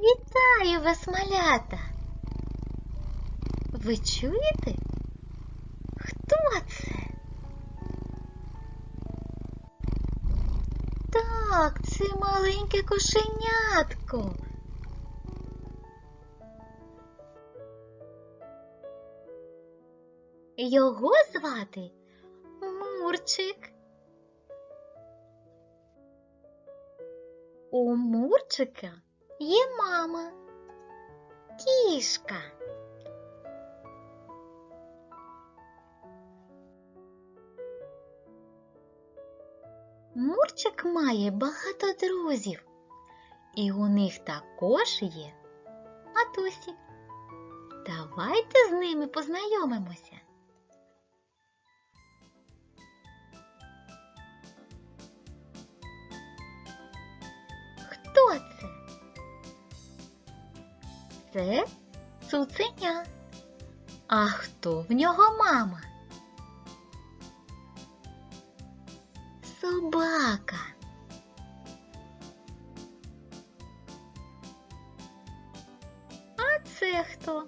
Вітаю вас, малята! Ви чуєте? Хто це? Так, це маленьке кошенятко. Його звати Мурчик. У Мурчика є мама, кішка. Мурчик має багато друзів, і у них також є матусі. Давайте з ними познайомимося. Це цуценя. А хто в нього мама? Собака. А це хто?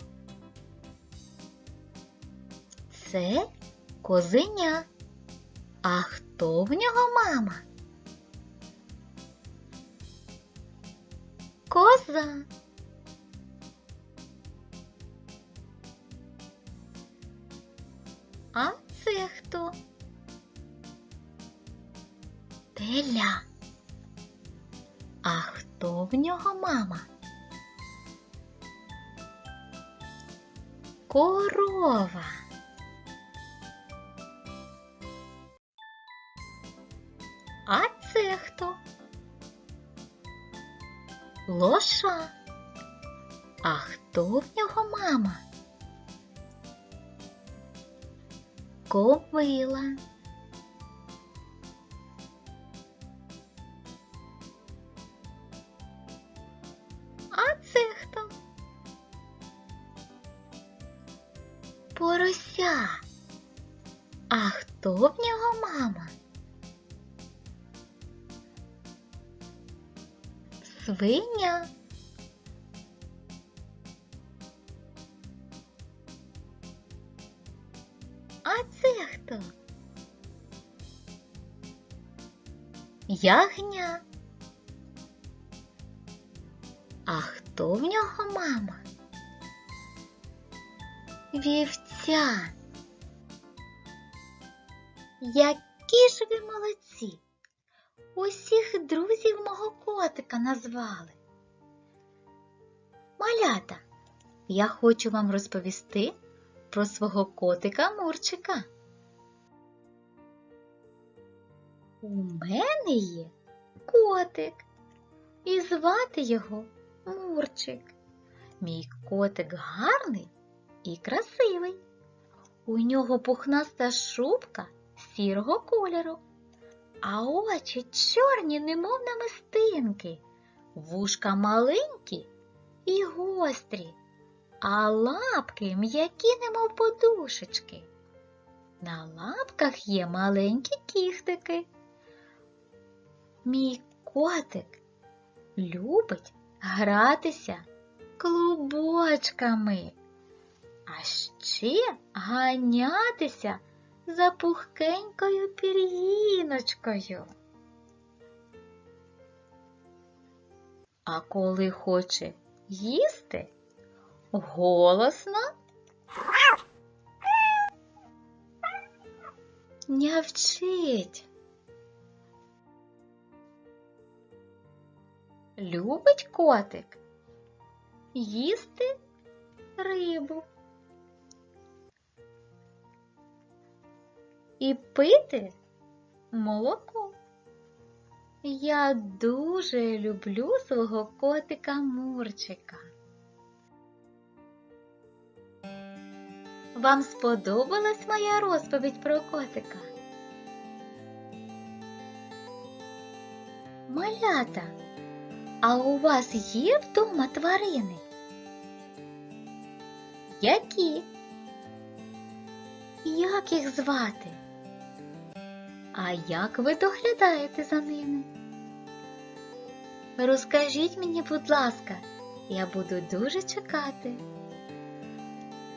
Це козеня. А хто в нього мама? Коза. А це хто? Теля. А хто в нього мама? Корова. А це хто? Лоша. А хто в нього мама? Ковила. А це хто? Порося. А хто в нього мама? Свиня. А це хто? Ягня. А хто в нього мама? Вівця. Які ж ви молодці! Усіх друзів мого котика назвали. Малята, я хочу вам розповісти про свого котика Мурчика. У мене є котик, і звати його Мурчик. Мій котик гарний і красивий. У нього пухнаста шубка сірого кольору, а очі чорні, немов намистинки, вушка маленькі і гострі, а лапки м'які, немов подушечки. На лапках є маленькі кіхтики. Мій котик любить гратися клубочками, а ще ганятися за пухкенькою пір'їночкою. А коли хоче їсти, голосно нявчить. Любить котик їсти рибу і пити молоко. Я дуже люблю свого котика Мурчика. Вам сподобалась моя розповідь про котика? Малята, а у вас є вдома тварини? Які? Як їх звати? А як ви доглядаєте за ними? Розкажіть мені, будь ласка, Я буду дуже чекати.